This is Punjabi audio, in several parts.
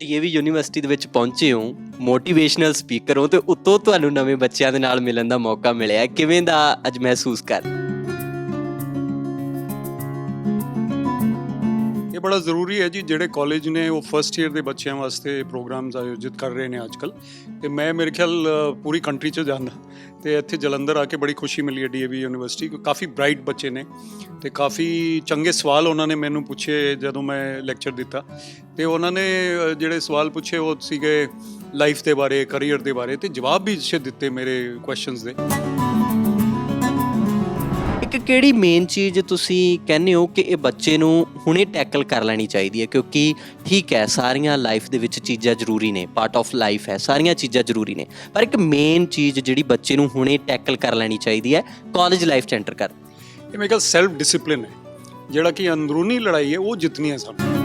ਡੀਏਵੀ ਯੂਨੀਵਰਸਿਟੀ ਦੇ ਵਿੱਚ ਪਹੁੰਚੇ ਹੋ ਮੋਟੀਵੇਸ਼ਨਲ ਸਪੀਕਰ ਹੋ ਤੇ ਉੱਤੋਂ ਤੁਹਾਨੂੰ ਨਵੇਂ ਬੱਚਿਆਂ ਦੇ ਨਾਲ ਮਿਲਣ ਦਾ ਮੌਕਾ ਮਿਲਿਆ ਕਿਵੇਂ ਦਾ ਅੱਜ ਮਹਿਸੂਸ ਕਰ ਇਹ ਬੜਾ ਜ਼ਰੂਰੀ ਹੈ ਜੀ, ਜਿਹੜੇ ਕਾਲਜ ਨੇ ਉਹ ਫਰਸਟ ਈਅਰ ਦੇ ਬੱਚਿਆਂ ਵਾਸਤੇ ਪ੍ਰੋਗਰਾਮਸ ਆਯੋਜਿਤ ਕਰ ਰਹੇ ਨੇ ਅੱਜਕੱਲ ਤੇ ਮੈਂ, ਮੇਰੇ ਖਿਆਲ, ਪੂਰੀ ਕੰਟਰੀ 'ਚ ਜਾਂਦਾ। ਤੇ ਇੱਥੇ ਜਲੰਧਰ ਆ ਕੇ ਬੜੀ ਖੁਸ਼ੀ ਮਿਲੀ ਹੈ ਡੀਏਵੀ ਯੂਨੀਵਰਸਿਟੀ ਕਾਫੀ ਬ੍ਰਾਈਟ ਬੱਚੇ ਨੇ। ਤੇ ਕਾਫੀ ਚੰਗੇ ਸਵਾਲ ਉਹਨਾਂ ਨੇ ਮੈਨੂੰ ਪੁੱਛੇ ਜਦੋਂ ਮੈਂ ਲੈਕਚਰ ਦਿੱਤਾ। ਤੇ ਉਹਨਾਂ ਨੇ ਜਿਹੜੇ ਸਵਾਲ ਪੁੱਛੇ ਉਹ ਸੀਗੇ ਲਾਈਫ ਦੇ ਬਾਰੇ ਕੈਰੀਅਰ ਦੇ ਬਾਰੇ, ਤੇ ਜਵਾਬ ਵੀ ਦਿੱਤੇ ਮੇਰੇ ਕੁਐਸਚਨਸ ਦੇ। ਇੱਕ ਕਿਹੜੀ ਮੇਨ ਚੀਜ਼ ਤੁਸੀਂ ਕਹਿੰਦੇ ਹੋ ਕਿ ਇਹ ਬੱਚੇ ਨੂੰ ਹੁਣੇ ਟੈਕਲ ਕਰ ਲੈਣੀ ਚਾਹੀਦੀ ਹੈ? ਕਿਉਂਕਿ ਠੀਕ ਹੈ, ਸਾਰੀਆਂ ਲਾਈਫ ਦੇ ਵਿੱਚ ਚੀਜ਼ਾਂ ਜ਼ਰੂਰੀ ਨੇ ਪਾਰਟ ਆਫ ਲਾਈਫ ਹੈ, ਸਾਰੀਆਂ ਚੀਜ਼ਾਂ ਜ਼ਰੂਰੀ ਨੇ। ਪਰ ਇੱਕ ਮੇਨ ਚੀਜ਼ ਜਿਹੜੀ ਬੱਚੇ ਨੂੰ ਹੁਣੇ ਟੈਕਲ ਕਰ ਲੈਣੀ ਚਾਹੀਦੀ ਹੈ ਕਾਲਜ ਲਾਈਫ ਚ ਐਂਟਰ ਕਰ। ਇਹ ਮੇਰੇ ਖਿਆਲ ਸੈਲਫ ਡਿਸਪਲਿਨ ਹੈ। ਜਿਹੜਾ ਕਿ ਅੰਦਰੂਨੀ ਲੜਾਈ ਹੈ, ਉਹ ਜਿੱਤਣੀ ਹੈ ਸਾਨੂੰ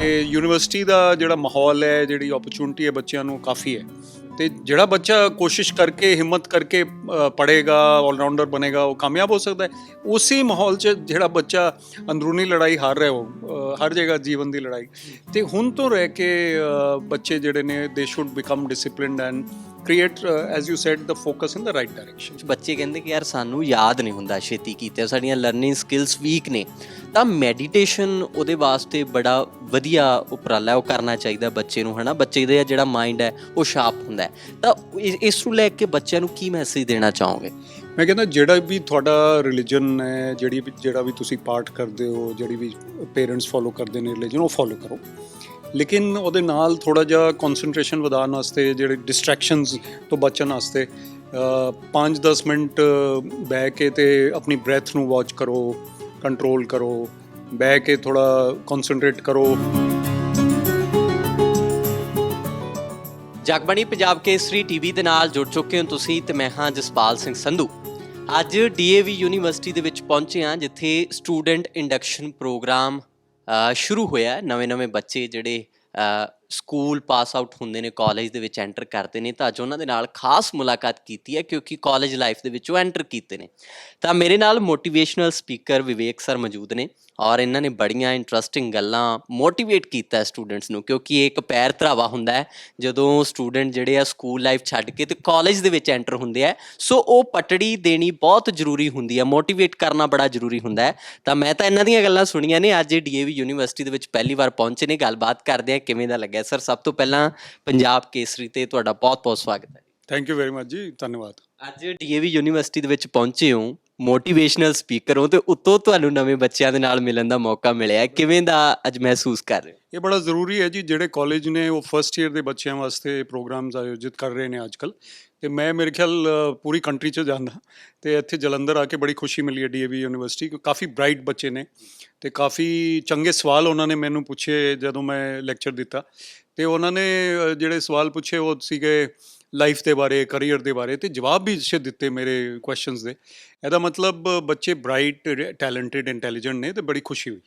ਤੇ ਯੂਨੀਵਰਸਿਟੀ ਦਾ ਜਿਹੜਾ ਮਾਹੌਲ ਹੈ, ਜਿਹੜੀ ਓਪਰਚੁਨਿਟੀ ਹੈ ਬੱਚਿਆਂ ਨੂੰ ਕਾਫੀ ਹੈ। ਤੇ ਜਿਹੜਾ ਬੱਚਾ ਕੋਸ਼ਿਸ਼ ਕਰਕੇ, ਹਿੰਮਤ ਕਰਕੇ ਪੜੇਗਾ ਆਲਰਾਊਂਡਰ ਬਣੇਗਾ, ਉਹ ਕਾਮਯਾਬ ਹੋ ਸਕਦਾ ਹੈ। ਉਸੇ ਮਾਹੌਲ 'ਚ ਜਿਹੜਾ ਬੱਚਾ ਅੰਦਰੂਨੀ ਲੜਾਈ ਹਾਰ ਰਿਹਾ ਹੋ ਹਰ ਜਗ੍ਹਾ ਜੀਵਨ ਦੀ ਲੜਾਈ। ਤੇ ਹੁਣ ਤੋਂ ਰਹਿ ਕੇ ਬੱਚੇ ਜਿਹੜੇ ਨੇ they should become disciplined and create as you said the focus in the right direction ਬੱਚੇ ਕਹਿੰਦੇ ਕਿ ਯਾਰ ਸਾਨੂੰ ਯਾਦ ਨਹੀਂ ਹੁੰਦਾ ਛੇਤੀ ਕੀਤੇ ਸਾਡੀਆਂ ਲਰਨਿੰਗ ਸਕਿੱਲਸ ਵੀਕ ਨੇ। ਤਾਂ ਮੈਡੀਟੇਸ਼ਨ ਉਹਦੇ ਵਾਸਤੇ ਬੜਾ ਵਧੀਆ ਉਪਰਾਲਾ ਹੈ, ਉਹ ਕਰਨਾ ਚਾਹੀਦਾ ਬੱਚੇ ਨੂੰ ਹਨਾ? ਬੱਚੇ ਦਾ ਜਿਹੜਾ ਮਾਈਂਡ ਹੈ ਉਹ ਸ਼ਾਰਪ ਹੁੰਦਾ ਹੈ। ਤਾਂ ਇਸ- ਇਸ ਨੂੰ ਲੈ ਕੇ ਬੱਚਿਆਂ ਨੂੰ ਕੀ ਮੈਸੇਜ ਦੇਣਾ ਚਾਹੋਗੇ? ਮੈਂ ਕਹਿੰਦਾ ਜਿਹੜਾ ਵੀ ਤੁਹਾਡਾ ਰਿਲੀਜਨ ਹੈ ਜਿਹੜੀ ਵੀ ਜਿਹੜਾ ਵੀ ਤੁਸੀਂ ਪਾਠ ਕਰਦੇ ਹੋ ਜਿਹੜੀ ਵੀ ਪੇਰੈਂਟਸ ਫੋਲੋ ਕਰਦੇ ਨੇ ਰਿਲੀਜਨ ਉਹ ਫੋਲੋ ਕਰੋ। ਲੇਕਿਨ ਉਹਦੇ ਨਾਲ ਥੋੜਾ ਜਿਹਾ ਕਨਸੈਂਟਰੇਸ਼ਨ ਵਧਾਉਣ ਵਾਸਤੇ ਜਿਹੜੇ ਡਿਸਟਰੈਕਸ਼ਨਸ ਤੋਂ ਬਚਣ ਵਾਸਤੇ 5-10 ਮਿੰਟ ਬਹਿ ਕੇ ਤੇ ਆਪਣੀ ਬ੍ਰੈਥ ਨੂੰ ਵਾਚ ਕਰੋ ਕੰਟਰੋਲ ਕਰੋ, ਬਹਿ ਕੇ ਥੋੜਾ ਕਨਸੈਂਟਰੇਟ ਕਰੋ। ਜਗਬਾਣੀ ਪੰਜਾਬ ਕੇਸਰੀ ਟੀਵੀ ਦੇ ਨਾਲ ਜੁੜ ਚੁੱਕੇ ਹੋ ਤੁਸੀਂ ਤੇ ਮੈਂ ਹਾਂ ਜਸਪਾਲ ਸਿੰਘ ਸੰਧੂ। ਅੱਜ ਡੀਏਵੀ ਯੂਨੀਵਰਸਿਟੀ ਦੇ ਵਿੱਚ ਪਹੁੰਚੇ ਹਾਂ, ਜਿੱਥੇ ਸਟੂਡੈਂਟ ਇੰਡਕਸ਼ਨ ਪ੍ਰੋਗਰਾਮ ਸ਼ੁਰੂ ਹੋਇਆ ਨਵੇਂ-ਨਵੇਂ ਬੱਚੇ ਜਿਹੜੇ ਸਕੂਲ ਪਾਸ ਆਊਟ ਹੁੰਦੇ ਨੇ, ਕਾਲਜ ਦੇ ਵਿੱਚ ਐਂਟਰ ਕਰਦੇ ਨੇ, ਤਾਂ ਅੱਜ ਉਹਨਾਂ ਦੇ ਨਾਲ ਖਾਸ ਮੁਲਾਕਾਤ ਕੀਤੀ ਹੈ, ਕਿਉਂਕਿ ਕਾਲਜ ਲਾਈਫ ਦੇ ਵਿੱਚ ਉਹ ਐਂਟਰ ਕੀਤੇ ਨੇ। ਤਾਂ ਮੇਰੇ ਨਾਲ ਮੋਟੀਵੇਸ਼ਨਲ ਸਪੀਕਰ ਵਿਵੇਕ ਸਰ ਮੌਜੂਦ ਨੇ ਔਰ ਇਹਨਾਂ ਨੇ ਬੜੀਆਂ ਇੰਟਰਸਟਿੰਗ ਗੱਲਾਂ ਮੋਟੀਵੇਟ ਕੀਤਾ ਸਟੂਡੈਂਟਸ ਨੂੰ, ਕਿਉਂਕਿ ਇਹ ਇੱਕ ਪੈਰ ਧਰਾਵਾ ਹੁੰਦਾ ਹੈ, ਜਦੋਂ ਸਟੂਡੈਂਟ ਜਿਹੜੇ ਆ ਸਕੂਲ ਲਾਈਫ ਛੱਡ ਕੇ ਤੇ ਕਾਲਜ ਦੇ ਵਿੱਚ ਐਂਟਰ ਹੁੰਦੇ ਆ, ਸੋ ਉਹ ਪਟੜੀ ਦੇਣੀ ਬਹੁਤ ਜ਼ਰੂਰੀ ਹੁੰਦੀ ਹੈ ਮੋਟੀਵੇਟ ਕਰਨਾ ਬੜਾ ਜ਼ਰੂਰੀ ਹੁੰਦਾ ਹੈ। ਤਾਂ ਮੈਂ ਤਾਂ ਇਹਨਾਂ ਦੀਆਂ ਗੱਲਾਂ ਸੁਣੀਆਂ ਨੇ, ਅੱਜ ਇਹ ਡੀਏਵੀ ਯੂਨੀਵਰਸਿਟੀ ਦੇ ਵਿੱਚ ਪਹਿਲੀ ਵਾਰ ਪਹੁੰਚੇ ਨੇ, ਗੱਲਬਾਤ ਕਰਦੇ ਆ ਕਿਵੇਂ ਦਾ ਲੱਗਿਆ ਸਰ ਸਭ ਤੋਂ ਪਹਿਲਾਂ ਪੰਜਾਬ ਕੇਸਰੀ ਤੇ ਤੁਹਾਡਾ ਬਹੁਤ-ਬਹੁਤ ਸਵਾਗਤ ਹੈ। ਥੈਂਕ ਯੂ ਵੈਰੀ ਮਚ ਜੀ ਧੰਨਵਾਦ। ਅੱਜ ਡੀਏਵੀ ਯੂਨੀਵਰਸਿਟੀ ਦੇ ਵਿੱਚ ਪਹੁੰਚੇ ਹੋ ਮੋਟੀਵੇਸ਼ਨਲ ਸਪੀਕਰ ਹੋ ਤੇ ਉੱਤੋਂ ਤੁਹਾਨੂੰ ਨਵੇਂ ਬੱਚਿਆਂ ਦੇ ਨਾਲ ਮਿਲਣ ਦਾ ਮੌਕਾ ਮਿਲਿਆ। ਕਿਵੇਂ ਦਾ ਅੱਜ ਮਹਿਸੂਸ ਕਰ ਰਹੇ ਹੋ? ਇਹ ਬੜਾ ਜ਼ਰੂਰੀ ਹੈ ਜੀ, ਜਿਹੜੇ ਕਾਲਜ ਨੇ ਉਹ ਫਰਸਟ ਈਅਰ ਦੇ ਬੱਚਿਆਂ ਵਾਸਤੇ ਪ੍ਰੋਗਰਾਮਸ ਆਯੋਜਿਤ ਕਰ ਰਹੇ ਨੇ ਅੱਜਕੱਲ ਤੇ ਮੈਂ, ਮੇਰੇ ਖਿਆਲ, ਪੂਰੀ ਕੰਟਰੀ 'ਚ ਜਾਂਦਾ। ਤੇ ਇੱਥੇ ਜਲੰਧਰ ਆ ਕੇ ਬੜੀ ਖੁਸ਼ੀ ਮਿਲੀ ਹੈ ਡੀਏਵੀ ਯੂਨੀਵਰਸਿਟੀ ਕਾਫੀ ਬ੍ਰਾਈਟ ਬੱਚੇ ਨੇ ਤੇ ਕਾਫੀ ਚੰਗੇ ਸਵਾਲ ਉਹਨਾਂ ਨੇ ਮੈਨੂੰ ਪੁੱਛੇ ਜਦੋਂ ਮੈਂ ਲੈਕਚਰ ਦਿੱਤਾ। ਤੇ ਉਹਨਾਂ ਨੇ ਜਿਹੜੇ ਸਵਾਲ ਪੁੱਛੇ ਉਹ ਸੀਗੇ ਲਾਈਫ ਦੇ ਬਾਰੇ ਕੈਰੀਅਰ ਦੇ ਬਾਰੇ ਤੇ ਜਵਾਬ ਵੀ ਅੱਛੇ ਦਿੱਤੇ ਮੇਰੇ ਕੁਐਸਚਨਸ ਦੇ। ਇਹਦਾ ਮਤਲਬ ਬੱਚੇ ਬ੍ਰਾਈਟ ਟੈਲੈਂਟਡ ਇੰਟੈਲੀਜੈਂਟ ਨੇ ਤੇ ਬੜੀ ਖੁਸ਼ੀ ਹੋਈ।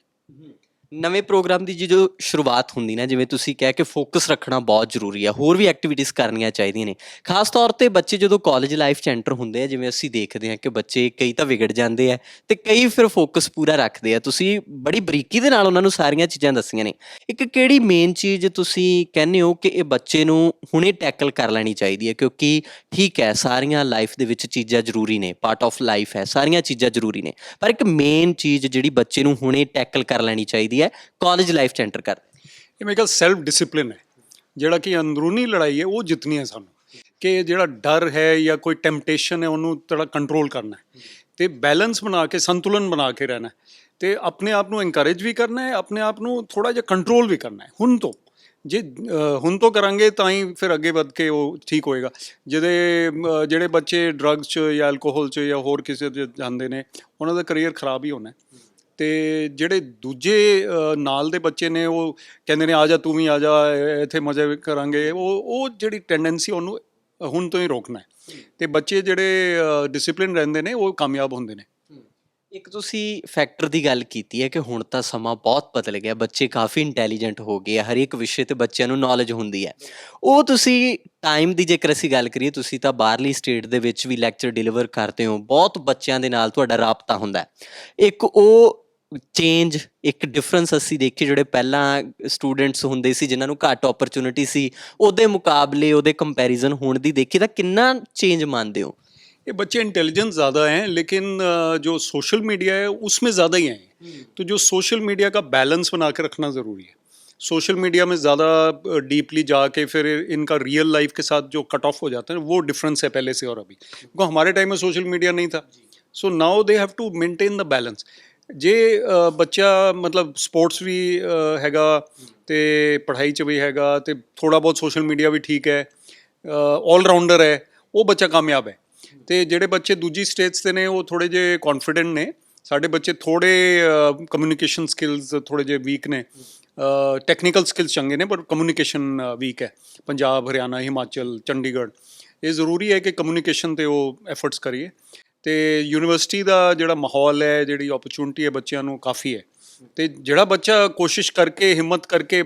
ਨਵੇਂ ਪ੍ਰੋਗਰਾਮ ਦੀ ਜਦੋਂ ਸ਼ੁਰੂਆਤ ਹੁੰਦੀ ਨਾ, ਜਿਵੇਂ ਤੁਸੀਂ ਕਹਿ ਕੇ ਫੋਕਸ ਰੱਖਣਾ ਬਹੁਤ ਜ਼ਰੂਰੀ ਹੈ ਹੋਰ ਵੀ ਐਕਟੀਵਿਟੀਜ਼ ਕਰਨੀਆਂ ਚਾਹੀਦੀਆਂ ਨੇ। ਖਾਸ ਤੌਰ ਤੇ ਬੱਚੇ ਜਦੋਂ ਕਾਲਜ ਲਾਈਫ 'ਚ ਐਂਟਰ ਹੁੰਦੇ ਆ, ਜਿਵੇਂ ਅਸੀਂ ਦੇਖਦੇ ਹਾਂ ਕਿ ਬੱਚੇ ਕਈ ਤਾਂ ਵਿਗੜ ਜਾਂਦੇ ਆ ਤੇ ਕਈ ਫਿਰ ਫੋਕਸ ਪੂਰਾ ਰੱਖਦੇ ਆ। ਤੁਸੀਂ ਬੜੀ ਬਰੀਕੀ ਦੇ ਨਾਲ ਉਹਨਾਂ ਨੂੰ ਸਾਰੀਆਂ ਚੀਜ਼ਾਂ ਦੱਸੀਆਂ ਨੇ। ਇੱਕ ਕਿਹੜੀ ਮੇਨ ਚੀਜ਼ ਤੁਸੀਂ ਕਹਿੰਦੇ ਹੋ ਕਿ ਇਹ ਬੱਚੇ ਨੂੰ ਹੁਣੇ ਟੈਕਲ ਕਰ ਲੈਣੀ ਚਾਹੀਦੀ ਹੈ? ਕਿਉਂਕਿ ਠੀਕ ਹੈ, ਸਾਰੀਆਂ ਲਾਈਫ ਦੇ ਵਿੱਚ ਚੀਜ਼ਾਂ ਜ਼ਰੂਰੀ ਨੇ ਪਾਰਟ ਆਫ ਲਾਈਫ ਹੈ, ਸਾਰੀਆਂ ਚੀਜ਼ਾਂ ਜ਼ਰੂਰੀ ਨੇ। ਪਰ ਇੱਕ ਮੇਨ ਚੀਜ਼ ਜਿਹੜੀ ਬੱਚੇ ਨੂੰ ਹੁਣੇ ਟੈਕਲ ਕਰ ਲੈਣੀ ਚਾਹੀਦੀ ਹੈ ਕਾਲਜ ਲਾਈਫ 'ਚ ਐਂਟਰ ਕਰ। ਇਹ ਮੇਰੇ ਖਿਆਲ ਸੈਲਫ ਡਿਸਪਲਿਨ ਹੈ। ਜਿਹੜਾ ਕਿ ਅੰਦਰੂਨੀ ਲੜਾਈ ਹੈ, ਉਹ ਜਿੱਤਣੀ ਹੈ ਸਾਨੂੰ। ਕਿ ਜਿਹੜਾ ਡਰ ਹੈ ਜਾਂ ਕੋਈ ਟੈਂਪਟੇਸ਼ਨ ਹੈ, ਉਹਨੂੰ ਥੋੜਾ ਕੰਟਰੋਲ ਕਰਨਾ ਹੈ। ਤੇ ਬੈਲੈਂਸ ਬਣਾ ਕੇ, ਸੰਤੁਲਨ ਬਣਾ ਕੇ ਰਹਿਣਾ ਹੈ। ਤੇ ਆਪਣੇ ਆਪ ਨੂੰ ਐਨਕਰੇਜ ਵੀ ਕਰਨਾ ਹੈ, ਆਪਣੇ ਆਪ ਨੂੰ ਥੋੜਾ ਜਿਹਾ ਕੰਟਰੋਲ ਵੀ ਕਰਨਾ ਹੈ। ਹੁਣ ਤੋਂ, ਜੇ ਹੁਣ ਤੋਂ ਕਰਾਂਗੇ ਤਾਂ ਹੀ ਫਿਰ ਅੱਗੇ ਵੱਧ ਕੇ ਉਹ ਠੀਕ ਹੋਏਗਾ। ਜਿਹਦੇ ਜਿਹੜੇ ਬੱਚੇ ਡਰੱਗਸ 'ਚ ਜਾਂ ਐਲਕੋਹਲ 'ਚ ਜਾਂ ਹੋਰ ਕਿਸੇ 'ਚ ਜਾਂਦੇ ਨੇ, ਉਹਨਾਂ ਦਾ ਕੈਰੀਅਰ ਖਰਾਬ ਹੀ ਹੋਣਾ ਤੇ ਜਿਹੜੇ ਦੂਜੇ ਨਾਲ ਦੇ ਬੱਚੇ ਨੇ, ਉਹ ਕਹਿੰਦੇ ਨੇ, ਆ ਜਾ, ਤੂੰ ਵੀ ਆ ਜਾ ਇੱਥੇ ਮਜ਼ੇ ਕਰਾਂਗੇ। ਉਹ ਉਹ ਜਿਹੜੀ ਟੈਂਡੈਂਸੀ ਉਹਨੂੰ, ਹੁਣ ਤੋਂ ਹੀ ਰੋਕਣਾ ਤੇ ਬੱਚੇ ਜਿਹੜੇ ਡਿਸਪਲਿਨ ਰਹਿੰਦੇ ਨੇ, ਉਹ ਕਾਮਯਾਬ ਹੁੰਦੇ ਨੇ। ਇੱਕ ਤੁਸੀਂ ਫੈਕਟਰ ਦੀ ਗੱਲ ਕੀਤੀ ਹੈ ਕਿ ਹੁਣ ਤਾਂ ਸਮਾਂ ਬਹੁਤ ਬਦਲ ਗਿਆ, ਬੱਚੇ ਕਾਫੀ ਇੰਟੈਲੀਜੈਂਟ ਹੋ ਗਏ ਆ, ਹਰ ਇੱਕ ਵਿਸ਼ੇ ਤੇ ਬੱਚਿਆਂ ਨੂੰ ਨੌਲੇਜ ਹੁੰਦੀ ਹੈ। ਉਹ ਤੁਸੀਂ ਟਾਈਮ ਦੀ ਜੇਕਰ ਅਸੀਂ ਗੱਲ ਕਰੀਏ, ਤੁਸੀਂ ਤਾਂ ਬਾਹਰਲੀ ਸਟੇਟ ਦੇ ਵਿੱਚ ਵੀ ਲੈਕਚਰ ਡਿਲੀਵਰ ਕਰਦੇ ਹੋ, ਬਹੁਤ ਬੱਚਿਆਂ ਦੇ ਨਾਲ ਤੁਹਾਡਾ ਰਾਬਤਾ ਹੁੰਦਾ ਹੈ। ਇੱਕ ਉਹ ਚੇਂਜ ਇੱਕ ਡਿਫਰੈਂਸ ਅਸੀਂ ਦੇਖੀ ਜਿਹੜੇ ਪਹਿਲਾਂ ਸਟੂਡੈਂਟਸ ਹੁੰਦੇ ਸੀ ਜਿਨ੍ਹਾਂ ਨੂੰ ਘੱਟ ਓਪਰਚ्युनिटी ਸੀ ਉਹਦੇ ਮੁਕਾਬਲੇ ਉਹਦੇ ਕੰਪੈਰੀਜ਼ਨ ਹੋਣ ਦੀ ਦੇਖੀ ਤਾਂ ਕਿੰਨਾ ਚੇਂਜ ਮੰਨਦੇ ਹੋ ये बच्चे इंटेलिजेंस ज़्यादा हैं लेकिन जो सोशल मीडिया है उसमें ज़्यादा ही हैं तो जो सोशल मीडिया का बैलेंस बना के रखना ज़रूरी है सोशल मीडिया में ज़्यादा डीपली जाके फिर इनका रियल लाइफ के साथ जो कट ऑफ हो जाता है वो डिफरेंस है पहले से और अभी क्योंकि हमारे टाइम में सोशल मीडिया नहीं था so now they have to maintain the balance ਜੇ ਬੱਚਾ ਮਤਲਬ ਸਪੋਰਟਸ ਵੀ ਹੈਗਾ ਤੇ ਪੜ੍ਹਾਈ 'ਚ ਵੀ ਹੈਗਾ ਤੇ ਥੋੜਾ ਬਹੁਤ ਸੋਸ਼ਲ ਮੀਡੀਆ ਵੀ ਠੀਕ ਹੈ ਆਲ ਰਾਊਂਡਰ ਹੈ, ਉਹ ਬੱਚਾ ਕਾਮਯਾਬ ਹੈ। ਤੇ ਜਿਹੜੇ ਬੱਚੇ ਦੂਜੀ ਸਟੇਜ ਤੇ ਨੇ, ਉਹ ਥੋੜੇ ਜੇ ਕੌਨਫੀਡੈਂਟ ਨੇ। ਸਾਡੇ ਬੱਚੇ ਥੋੜੇ ਕਮਿਊਨੀਕੇਸ਼ਨ ਸਕਿੱਲਸ ਥੋੜੇ ਜੇ ਵੀਕ ਨੇ। ਟੈਕਨੀਕਲ ਸਕਿੱਲਸ ਚੰਗੇ ਨੇ, ਪਰ ਕਮਿਊਨੀਕੇਸ਼ਨ ਵੀਕ ਹੈ। ਪੰਜਾਬ, ਹਰਿਆਣਾ, ਹਿਮਾਚਲ, ਚੰਡੀਗੜ੍ਹ। ਇਹ ਜ਼ਰੂਰੀ ਹੈ ਕਿ ਕਮਿਊਨੀਕੇਸ਼ਨ ਤੇ ਉਹ ਐਫਰਟਸ ਕਰੀਏ। ਤੇ ਯੂਨੀਵਰਸਿਟੀ ਦਾ ਜਿਹੜਾ ਮਾਹੌਲ ਹੈ, ਜਿਹੜੀ ਓਪਰਚੁਨਿਟੀ ਹੈ ਬੱਚਿਆਂ ਨੂੰ ਕਾਫੀ ਹੈ। ਤੇ ਜਿਹੜਾ ਬੱਚਾ ਕੋਸ਼ਿਸ਼ ਕਰਕੇ, ਹਿੰਮਤ ਕਰਕੇ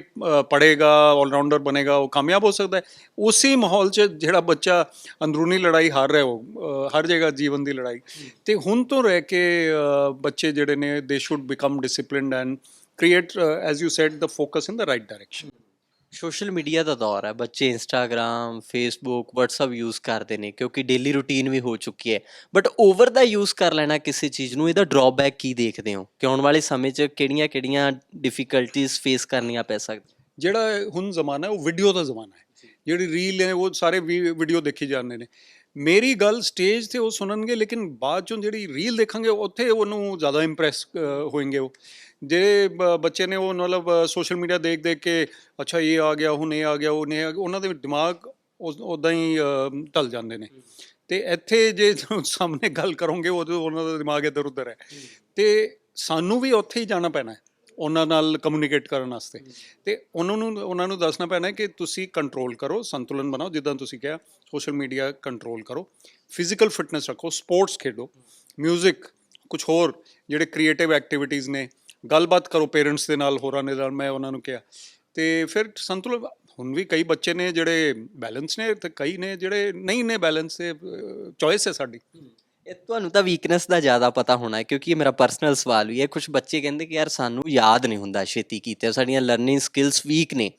ਪੜੇਗਾ ਰਾਊਂਡਰ ਬਣੇਗਾ, ਉਹ ਕਾਮਯਾਬ ਹੋ ਸਕਦਾ ਹੈ। ਉਸੇ ਮਾਹੌਲ 'ਚ ਜਿਹੜਾ ਬੱਚਾ ਅੰਦਰੂਨੀ ਲੜਾਈ ਹਾਰ ਰਿਹਾ ਹੋ ਹਰ ਜਗ੍ਹਾ ਜੀਵਨ ਦੀ ਲੜਾਈ। ਤੇ ਹੁਣ ਤੋਂ ਰਹਿ ਕੇ ਬੱਚੇ ਜਿਹੜੇ ਨੇ they should become disciplined and create as you said the focus in the right direction social media ਦਾ ਦੌਰ ਹੈ। ਬੱਚੇ ਇੰਸਟਾਗ੍ਰam ਫੇਸਬੁੱਕ WhatsApp ਯੂਜ਼ ਕਰਦੇ ਨੇ ਕਿਉਂਕਿ ਡੇਲੀ ਰੂਟੀਨ ਵੀ ਹੋ ਚੁੱਕੀ ਹੈ। ਬਟ ਓਵਰ ਦਾ ਯੂਜ਼ ਕਰ ਲੈਣਾ ਕਿਸੇ ਚੀਜ਼ ਨੂੰ, ਇਹਦਾ ਡਰਾਬੈਕ ਕੀ ਦੇਖਦੇ ਹੋ? ਕਿ ਆਉਣ ਵਾਲੇ ਸਮੇਂ 'ਚ ਕਿਹੜੀਆਂ-ਕਿਹੜੀਆਂ ਡਿਫਿਕਲਟੀਆਂ ਫੇਸ ਕਰਨੀਆਂ ਪੈ ਸਕਦੀਆਂ? ਜਿਹੜਾ ਹੁਣ ਜ਼ਮਾਨਾ ਹੈ, ਉਹ ਵੀਡੀਓ ਦਾ ਜ਼ਮਾਨਾ ਹੈ। ਜਿਹੜੀ ਰੀਲ ਨੇ ਉਹ ਸਾਰੇ ਵੀਡੀਓ ਦੇਖੀ ਜਾਂਦੇ ਨੇ। ਮੇਰੀ ਗੱਲ ਸਟੇਜ ਤੇ ਉਹ ਸੁਣਨਗੇ ਲੇਕਿਨ ਬਾਅਦ ਚੋਂ ਜਿਹੜੀ ਰੀਲ ਦੇਖਾਂਗੇ ਉੱਥੇ ਉਹਨੂੰ ਜ਼ਿਆਦਾ ਇੰਪ੍ਰੈਸ ਹੋਣਗੇ ਉਹ। ਜਿਹੜੇ ਬੱਚੇ ਨੇ ਉਹ ਮਤਲਬ ਸੋਸ਼ਲ ਮੀਡੀਆ ਦੇਖ ਦੇਖ ਕੇ ਅੱਛਾ ਇਹ ਆ ਗਿਆ ਹੁਣ ਇਹ ਆ ਗਿਆ ਉਹ ਗਿਆ ਉਹਨਾਂ ਦੇ ਦਿਮਾਗ ਉਦਾਂ ਹੀ ਢਲ ਜਾਂਦੇ ਨੇ। ਤੇ ਇੱਥੇ ਜੇ ਸਾਹਮਣੇ ਗੱਲ ਕਰੋਗੇ ਉਦੋਂ ਉਹਨਾਂ ਦਾ ਦਿਮਾਗ ਇੱਧਰ ਉੱਧਰ ਹੈ। ਤੇ ਸਾਨੂੰ ਵੀ ਉੱਥੇ ਹੀ ਜਾਣਾ ਪੈਣਾ ਹੈ। ਉਹਨਾਂ ਨਾਲ ਕਮਿਊਨੀਕੇਟ ਕਰਨ ਵਾਸਤੇ। ਤੇ ਉਹਨਾਂ ਨੂੰ ਉਹਨਾਂ ਨੂੰ ਦੱਸਣਾ ਪੈਣਾ ਕਿ ਤੁਸੀਂ ਕੰਟਰੋਲ ਕਰੋ ਸੰਤੁਲਨ ਬਣਾਓ ਜਿੱਦਾਂ ਤੁਸੀਂ ਕਿਹਾ ਸੋਸ਼ਲ ਮੀਡੀਆ ਕੰਟਰੋਲ ਕਰੋ। ਫਿਜ਼ੀਕਲ ਫਿਟਨੈਸ ਰੱਖੋ ਸਪੋਰਟਸ ਖੇਡੋ 뮤직 ਕੁਝ ਹੋਰ ਜਿਹੜੇ ਕ੍ਰੀਏਟਿਵ ਐਕਟੀਵਿਟੀਜ਼ ਨੇ ਗੱਲਬਾਤ ਕਰੋ ਪੇਰੈਂਟਸ ਦੇ ਨਾਲ ਹੋਰਾਂ ਦੇ ਨਾਲ ਮੈਂ ਉਹਨਾਂ ਨੂੰ ਕਿਹਾ। ਤੇ ਫਿਰ ਸੰਤੁਲਨ ਹੁਣ ਵੀ ਕਈ ਬੱਚੇ ਨੇ ਜਿਹੜੇ ਬੈਲੈਂਸ ਨੇ ਤੇ ਕਈ ਨੇ ਜਿਹੜੇ ਨਹੀਂ ਨੇ ਬੈਲੈਂਸ ਤੇ ਚੋਇਸ ਹੈ ਸਾਡੀ। ਇਹ ਤੁਹਾਨੂੰ ਤਾਂ ਵੀਕਨੈਸ ਦਾ ਜ਼ਿਆਦਾ ਪਤਾ ਹੋਣਾ ਹੈ ਕਿਉਂਕਿ ਇਹ ਮੇਰਾ ਪਰਸਨਲ ਸਵਾਲ ਵੀ ਹੈ। ਕੁਝ ਬੱਚੇ ਕਹਿੰਦੇ ਕਿ ਯਾਰ ਸਾਨੂੰ ਯਾਦ ਨਹੀਂ ਹੁੰਦਾ ਛੇਤੀ ਕੀਤੇ ਸਾਡੀਆਂ ਲਰਨਿੰਗ ਸਕਿੱਲਸ ਵੀਕ ਨੇ।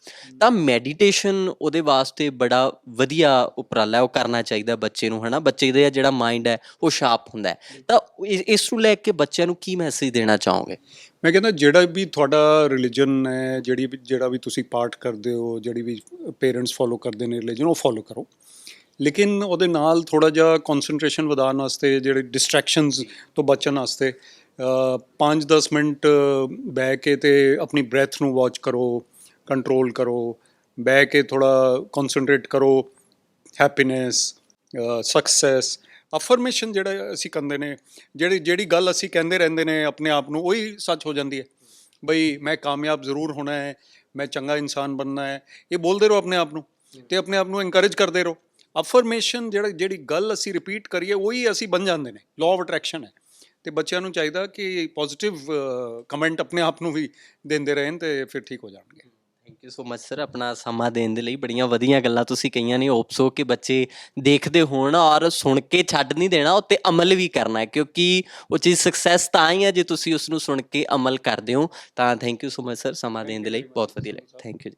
ਤਾਂ ਮੈਡੀਟੇਸ਼ਨ ਉਹਦੇ ਵਾਸਤੇ ਬੜਾ ਵਧੀਆ ਉਪਰਾਲਾ ਹੈ ਉਹ ਕਰਨਾ ਚਾਹੀਦਾ ਬੱਚੇ ਨੂੰ ਹਨਾ? ਬੱਚੇ ਦਾ ਜਿਹੜਾ ਮਾਈਂਡ ਹੈ ਉਹ ਸ਼ਾਰਪ ਹੁੰਦਾ ਹੈ। ਤਾਂ ਇਸ ਇਸ ਨੂੰ ਲੈ ਕੇ ਬੱਚਿਆਂ ਨੂੰ ਕੀ ਮੈਸੇਜ ਦੇਣਾ ਚਾਹੋਗੇ? ਮੈਂ ਕਹਿੰਦਾ ਜਿਹੜਾ ਵੀ ਤੁਹਾਡਾ ਰਿਲੀਜਨ ਹੈ ਜਿਹੜੀ ਵੀ ਜਿਹੜਾ ਵੀ ਤੁਸੀਂ ਪਾਰਟ ਕਰਦੇ ਹੋ ਜਿਹੜੀ ਵੀ ਪੇਰੈਂਟਸ ਫੋਲੋ ਕਰਦੇ ਨੇ ਰਿਲੀਜਨ ਉਹ ਫੋਲੋ ਕਰੋ। ਲੇਕਿਨ ਉਹਦੇ ਨਾਲ ਥੋੜਾ ਜਿਹਾ ਕਨਸੈਂਟਰੇਸ਼ਨ ਵਧਾਉਣ ਵਾਸਤੇ ਜਿਹੜੇ ਡਿਸਟਰੈਕਸ਼ਨਸ ਤੋਂ ਬਚਣ ਵਾਸਤੇ 5-10 ਮਿੰਟ ਬਹਿ ਕੇ ਤੇ ਆਪਣੀ ਬ੍ਰੈਥ ਨੂੰ ਵਾਚ ਕਰੋ ਕੰਟਰੋਲ ਕਰੋ, ਬਹਿ ਕੇ ਥੋੜਾ ਕਨਸੈਂਟਰੇਟ ਕਰੋ ਹੈਪੀਨੈਸ ਸਕਸੈਸ ਅਫਰਮੇਸ਼ਨ ਜਿਹੜਾ ਅਸੀਂ ਕਹਿੰਦੇ ਨੇ, ਜਿਹੜੀ ਜਿਹੜੀ ਗੱਲ ਅਸੀਂ ਕਹਿੰਦੇ ਰਹਿੰਦੇ ਨੇ ਆਪਣੇ ਆਪ ਨੂੰ, ਉਹੀ ਸੱਚ ਹੋ ਜਾਂਦੀ ਹੈ। ਬਈ ਮੈਂ ਕਾਮਯਾਬ ਜ਼ਰੂਰ ਹੋਣਾ ਹੈ, ਮੈਂ ਚੰਗਾ ਇਨਸਾਨ ਬਣਨਾ ਹੈ, ਇਹ ਬੋਲਦੇ ਰਹੋ ਆਪਣੇ ਆਪ ਨੂੰ ਤੇ ਆਪਣੇ ਆਪ ਨੂੰ ਇਨਕਰੇਜ ਕਰਦੇ ਰਹੋ। ਅਫਰਮੇਸ਼ਨ ਜਿਹੜਾ ਜਿਹੜੀ ਗੱਲ ਅਸੀਂ ਰਿਪੀਟ ਕਰੀਏ ਉਹੀ ਅਸੀਂ ਬਣ ਜਾਂਦੇ ਨੇ। ਲਾਅ ਆਫ ਅਟਰੈਕਸ਼ਨ ਹੈ। ਤੇ ਬੱਚਿਆਂ ਨੂੰ ਚਾਹੀਦਾ ਕਿ ਪੋਜ਼ਿਟਿਵ ਕਮੈਂਟ ਆਪਣੇ ਆਪ ਨੂੰ ਵੀ ਦਿੰਦੇ ਰਹਿਣ ਤੇ ਫਿਰ ਠੀਕ ਹੋ ਜਾਣਗੇ। Thank you so much sir ਆਪਣਾ ਸਮਾਂ ਦੇਣ ਦੇ ਲਈ ਬੜੀਆਂ ਵਧੀਆ ਗੱਲਾਂ ਤੁਸੀਂ ਕਹੀਆਂ ਨੇ। ਹੋਪਸੋ ਕਿ ਬੱਚੇ ਦੇਖਦੇ ਹੋਣ ਔਰ ਸੁਣ ਕੇ ਛੱਡ ਨਹੀਂ ਦੇਣਾ ਉੱਤੇ ਅਮਲ ਵੀ ਕਰਨਾ ਹੈ। ਕਿਉਂਕਿ ਉਹ ਚੀਜ਼ ਸਕਸੈਸ ਤਾਂ ਹੀ ਹੈ ਜੇ ਤੁਸੀਂ ਉਸ ਨੂੰ ਸੁਣ ਕੇ ਅਮਲ ਕਰਦੇ ਹੋ। ਤਾਂ thank you so much sir ਸਮਾਂ ਦੇਣ ਦੇ ਲਈ ਬਹੁਤ ਵਧੀਆ ਲੱਗਾ। Thank you